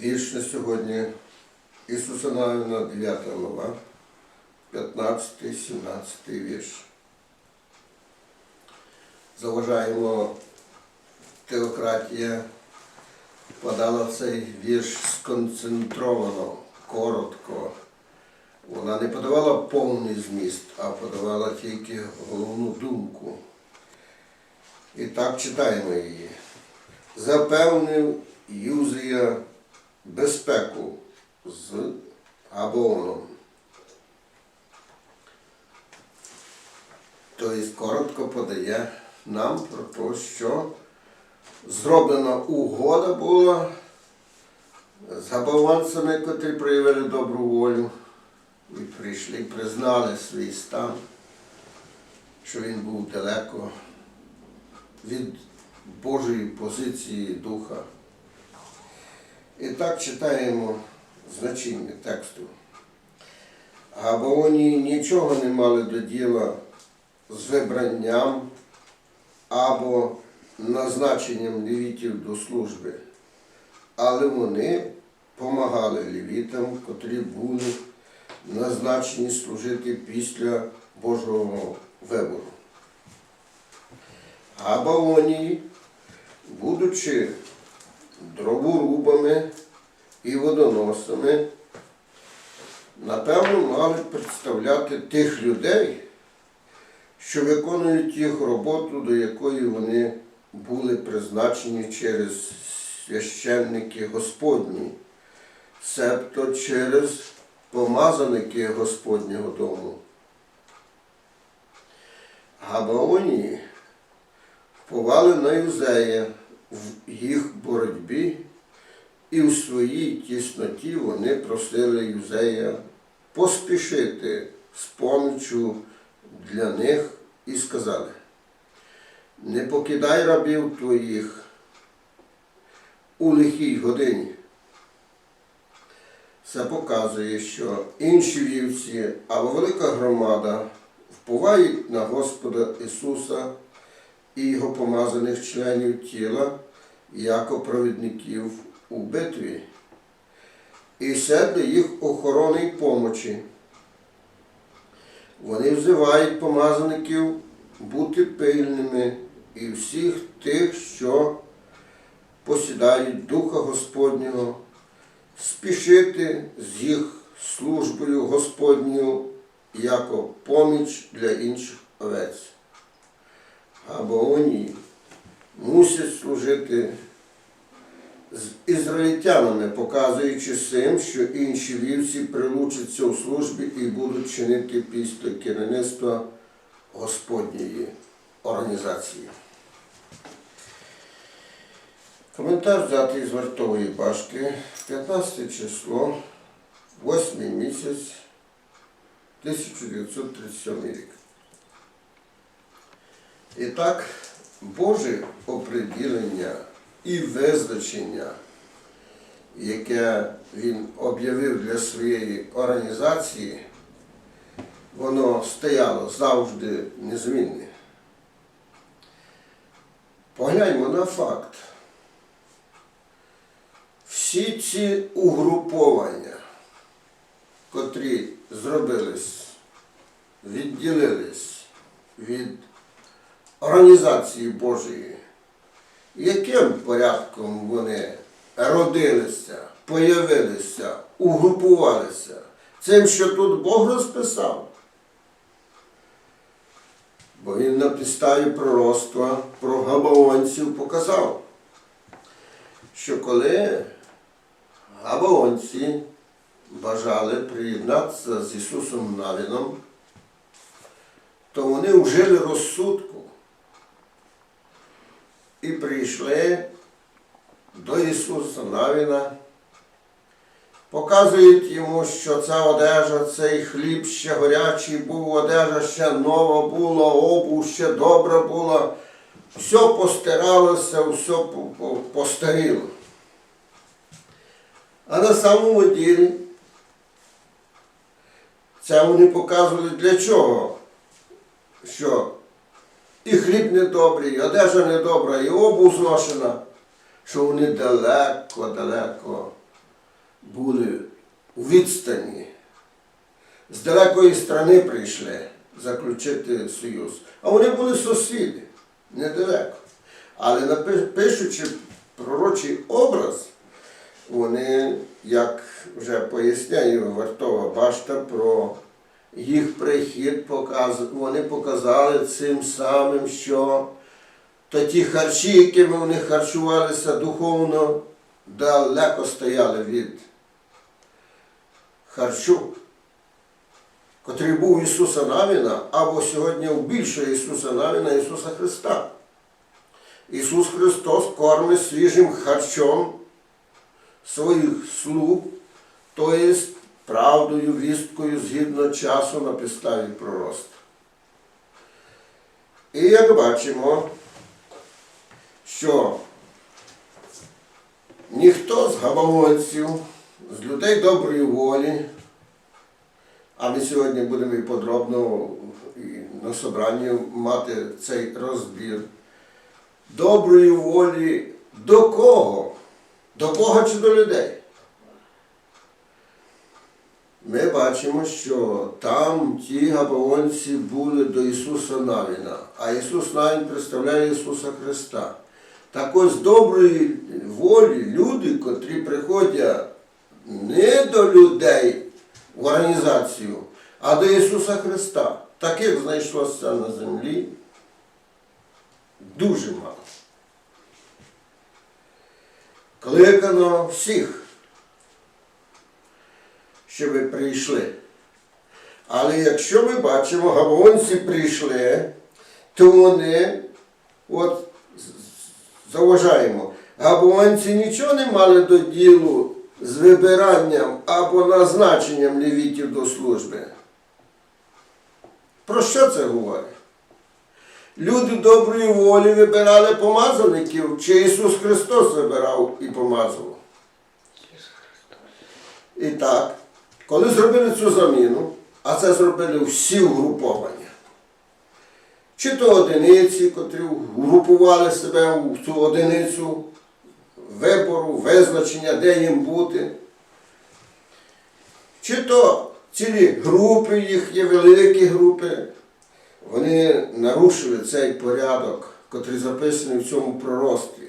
Вірш на сьогодні Ісуса Навина, 9 глава, 15-17 вірш. Заважаємо теократія подала цей вірш сконцентровано, коротко. Вона не подавала повний зміст, а подавала тільки головну думку. І так читаємо її. Запевнив Юзія безпеку з Габоном. Тобто коротко подає нам про те, що зроблена угода була з габованцями, котрі проявили добру волю і прийшли, признали свій стан, що він був далеко від Божої позиції духа. І так читаємо значення тексту. Габаоні нічого не мали до діла з вибранням або назначенням левітів до служби, але вони помагали левітам, котрі були назначені служити після Божого вибору. Габаонії, будучи дроворубами і водоносами, напевно, мали представляти тих людей, що виконують їх роботу, до якої вони були призначені через священники Господні, себто через помазаники Господнього дому. Габаонії вповали на Юзея в їх боротьбі, і в своїй тісноті вони просили Юзея поспішити з помічю для них і сказали, не покидай рабів твоїх у лихій годині. Це показує, що інші вівці або велика громада впливають на Господа Ісуса і Його помазаних членів тіла як провідників у битві. І це для їх охорони й помочі. Вони взивають помазаників бути пильними і всіх тих, що посідають Духа Господнього, спішити з їх службою Господньою як поміч для інших овець. Або вони мусять служити з ізраїльтянами, показуючи цим, що інші вівці прилучаться у службі і будуть чинити після керівництва Господньої організації. Коментар взятий з вартової башки, 15 число, 8 місяць, 1937 рік. І так, Боже оприділення і визначення, яке він об'явив для своєї організації, воно стояло завжди незмінне. Погляньмо на факт. Всі ці угруповання, котрі зробились, відділились від організації Божої, яким порядком вони родилися, появилися, угрупувалися, цим, що тут Бог розписав. Бо він на підставі пророцтва про габаонців показав, що коли габаонці бажали приєднатися з Ісусом Навіном, то вони вжили розсудку і прийшли до Ісуса Навіна, показують йому, що ця одежа, цей хліб ще горячий був, одежа ще нова була, обув ще добра була, все постиралося, все по- по- постаріло. А на самому ділі це вони показували для чого? Що і хліб недобрий, і одежа недобра, і обув зношена, що вони далеко-далеко були у відстані. З далекої сторони прийшли заключити союз. А вони були сусіди, недалеко. Але пишучи пророчий образ, вони, як вже поясняє вартова башта про їх прихід, вони показали цим самим, що то ті харчі, якими вони харчувалися духовно, далеко стояли від харчу, котрий був Ісуса Навіна, або сьогодні у більшого Ісуса Навіна, Ісуса Христа. Ісус Христос кормить свіжим харчом своїх слуг, тобто правдою, вісткою згідно часу на підставі пророцтва. І як бачимо, що ніхто з габавонців, з людей доброї волі, а ми сьогодні будемо і подробно на собранні мати цей розбір, доброї волі до кого? До Бога чи до людей? Ми бачимо, що там ті габаонці були до Ісуса Навіна, а Ісус Навін представляє Ісуса Христа. Так ось доброї волі люди, котрі приходять не до людей в організацію, а до Ісуса Христа. Таких знайшлося на землі дуже мало. Кликано всіх, щоб прийшли. Але якщо ми бачимо, гавонці прийшли, то вони, от зауважаємо, габонці нічого не мали до ділу з вибиранням або назначенням левітів до служби. Про що це говорить? Люди доброї волі вибирали помазаників, чи Ісус Христос вибирав і помазував? І так, коли зробили цю заміну, а це зробили всі угруповання, чи то одиниці, котрі угрупували себе в цю одиницю вибору, визначення, де їм бути, чи то цілі групи, їх є великі групи, вони нарушили цей порядок, котрий записаний в цьому пророцтві.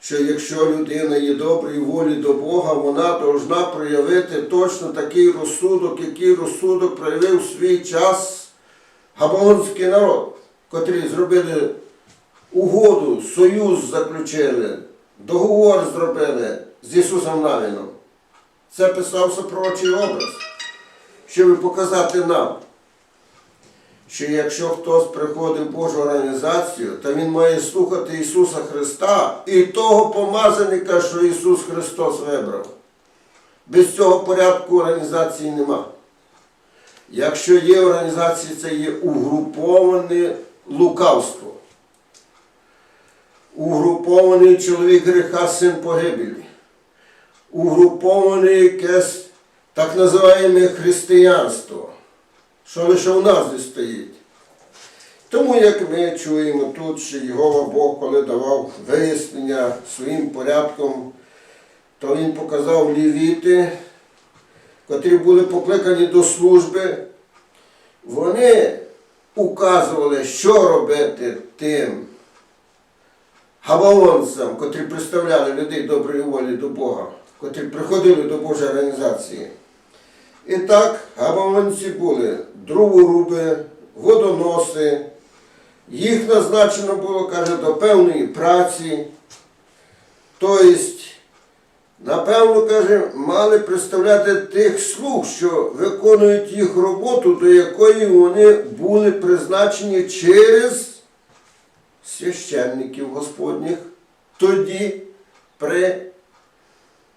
Що якщо людина є доброї волі до Бога, вона повинна проявити точно такий розсудок, який розсудок проявив в свій час габонський народ, котрі зробили угоду, союз заключили, договор зробили з Ісусом Навіном. Це писався пророчий образ, щоб показати нам, що якщо хтось приходить в Божу організацію, то він має слухати Ісуса Христа і того помазаника, що Ісус Христос вибрав. Без цього порядку організації нема. Якщо є організації, це є угруповане лукавство. Угрупований чоловік гріха, син погибелі. Угруповане якесь так називаємо християнство що лише у нас не стоїть. Тому, як ми чуємо тут, що Єгова Бог, коли давав вияснення своїм порядком, то Він показав лівіти, котрі були покликані до служби, вони указували, що робити тим габаонцям, котрі представляли людей доброї волі до Бога, котрі приходили до Божої організації. І так, габаванці були дроворуби, водоноси. Їх назначено було, каже, до певної праці. Тобто, напевно, каже, мали представляти тих слуг, що виконують їх роботу, до якої вони були призначені через священників Господніх, тоді при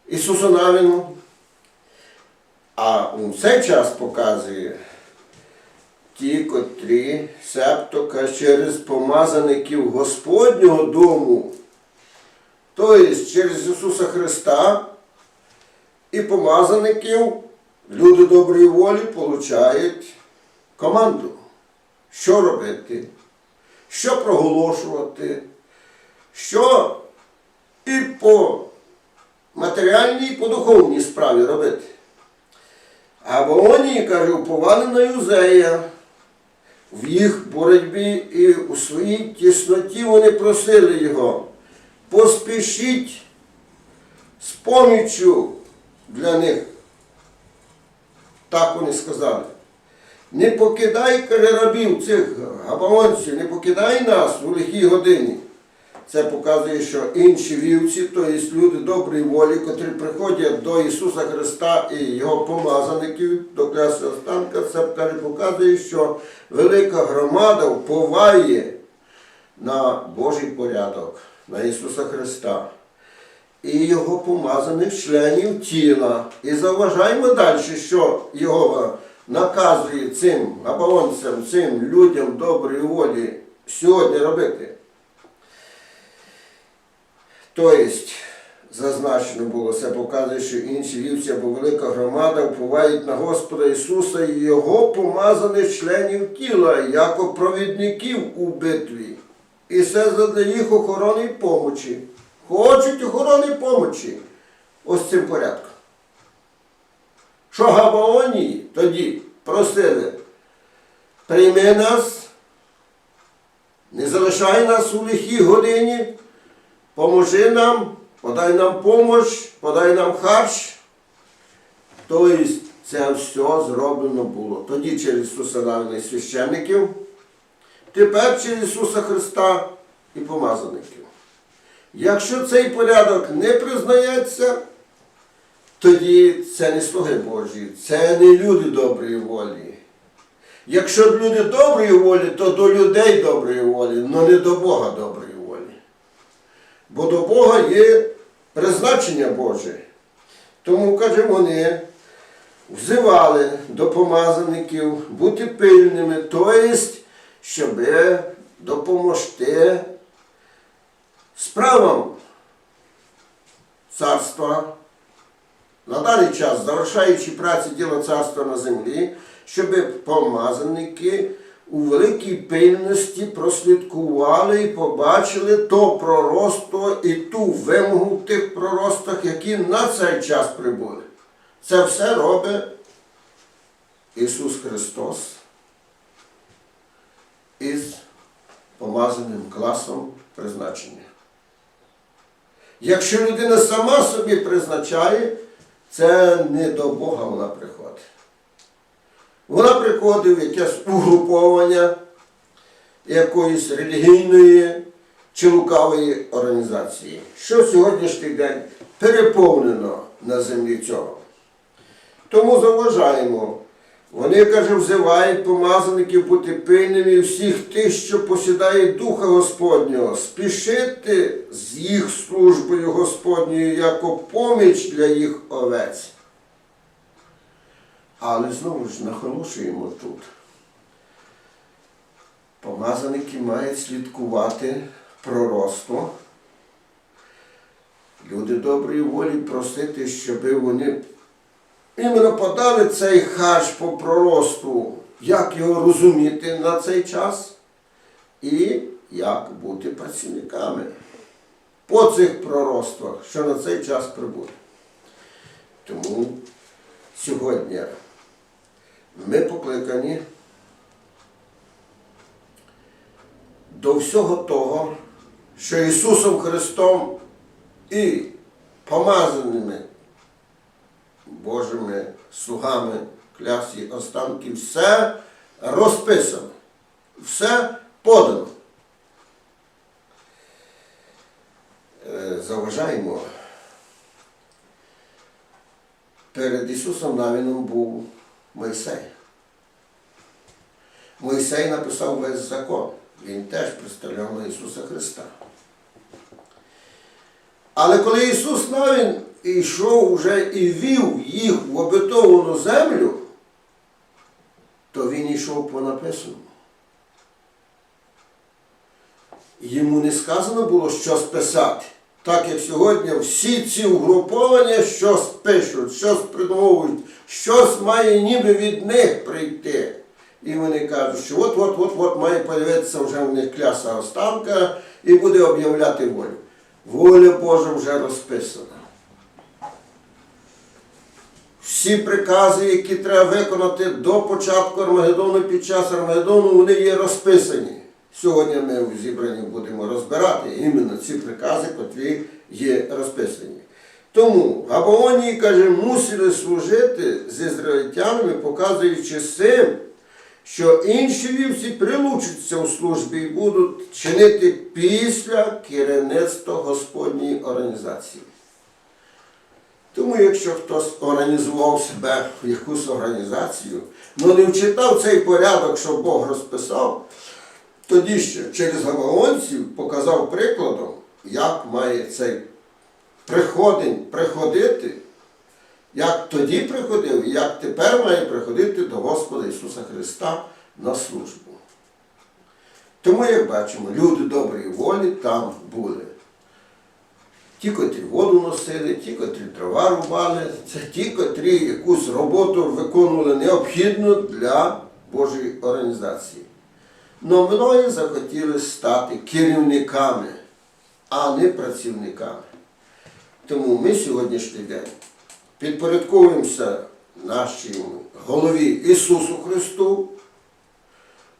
Ісусонавіну. А у цей час показує ті, котрі, себто через помазаників Господнього дому, тобто через Ісуса Христа і помазаників люди доброї волі получають команду, що робити, що проголошувати, що і по матеріальній і по духовній справі робити. А вони, каже, уповали на Юзея. В їх боротьбі і у своїй тісноті вони просили його. Поспішіть з поміччю для них. Так вони сказали. Не покидай, каже, рабів цих габаонців, не покидай нас у лихій годині. Це показує, що інші вівці, тобто люди доброї волі, котрі приходять до Ісуса Христа і Його помазаників, до кляси останка, це показує, що велика громада вповає на Божий порядок, на Ісуса Христа і Його помазаних членів тіла. І заважаємо далі, що Його наказує цим габаонцям, цим людям доброї волі сьогодні робити. Тобто, зазначено було, це показує, що інші вівці або велика громада впливають на Господа Ісуса і Його помазаних членів тіла, як провідників у битві. І це задля їх охорони і помочі. Хочуть охорони і помочі. Ось цим порядком. Що Габаоні тоді просили, прийми нас, не залишай нас у лихій годині, поможи нам, подай нам помощ, подай нам харч. Тобто це все зроблено було. Тоді через Ісуса навіть священників, тепер через Ісуса Христа і помазаників. Якщо цей порядок не признається, тоді це не слуги Божі, це не люди доброї волі. Якщо люди доброї волі, то до людей доброї волі, але не до Бога доброї. Бо до Бога є призначення Боже. Тому, каже, вони взивали до помазаників бути пильними, тобто, щоб допомогти справам царства на даний час, завершаючи праці діло царства на землі, щоб помазаники у великій пильності прослідкували і побачили то пророцтво і ту вимогу в тих пророцтвах, які на цей час прибули. Це все робить Ісус Христос із помазаним класом призначення. Якщо людина сама собі призначає, це не до Бога вона приходить. Вона приходить в якесь угруповання якоїсь релігійної чи лукавої організації, що сьогоднішній день переповнено на землі цього. Тому заважаємо. Вони, каже, взивають помазаників бути пильними всіх тих, що посідають Духа Господнього, спішити з їх службою Господньою як поміч для їх овець. Але знову ж наголошуємо тут. Помазаники мають слідкувати пророцтво. Люди доброї волі просити, щоб вони іменно подали цей хаш по пророцтву, як його розуміти на цей час і як бути працівниками по цих пророцтвах, що на цей час прибуде. Тому сьогодні ми покликані до всього того, що Ісусом Христом і помазаними Божими слугами клясі останків все розписано, все подано. Е, Заважаємо. Перед Ісусом Навіном був Мойсей. Мойсей написав весь закон. Він теж представляв на Ісуса Христа. Але коли Ісус Навін йшов уже і вів їх в обетовану землю, то Він йшов по написаному. Йому не сказано було щось писати. Так як сьогодні всі ці угруповання щось пишуть, щось придумовують, щось має ніби від них прийти. І вони кажуть, що от-от-от має з'явитися вже в них кляса останка і буде об'являти волю. Воля Божа вже розписана. всі прикази, які треба виконати до початку Армагеддону, під час Армагеддону, вони є розписані. Сьогодні ми в зібранні будемо розбирати іменно ці прикази, котрі є розписані. Тому Габаонії, каже, мусили служити з ізраїльтянами, показуючи цим, що інші вівці прилучаться у службі і будуть чинити після керівництва Господньої організації. Тому якщо хтось організував себе в якусь організацію, ну не вчитав цей порядок, що Бог розписав, тоді ще через гаваонців показав прикладом, як має цей приходень приходити, як тоді приходив, і як тепер має приходити до Господа Ісуса Христа на службу. Тому, як бачимо, люди доброї волі там були. Ті, котрі воду носили, ті, котрі дрова рубали, це ті, котрі якусь роботу виконували необхідну для Божої організації. Но многі захотіли стати керівниками, а не працівниками. Тому ми сьогоднішній день підпорядковуємося нашому голові Ісусу Христу,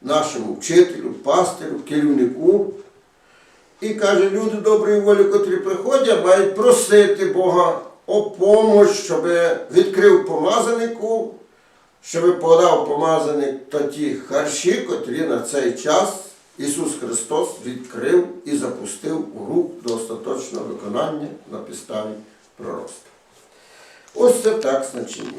нашому вчителю, пастирю, керівнику. І каже, люди доброї волі, котрі приходять, мають просити Бога о помощь, щоб відкрив помазанику, щоб подав помазаник та ті харші, котрі на цей час Ісус Христос відкрив і запустив у рук до остаточного виконання на підставі пророцтва. Ось це так значення.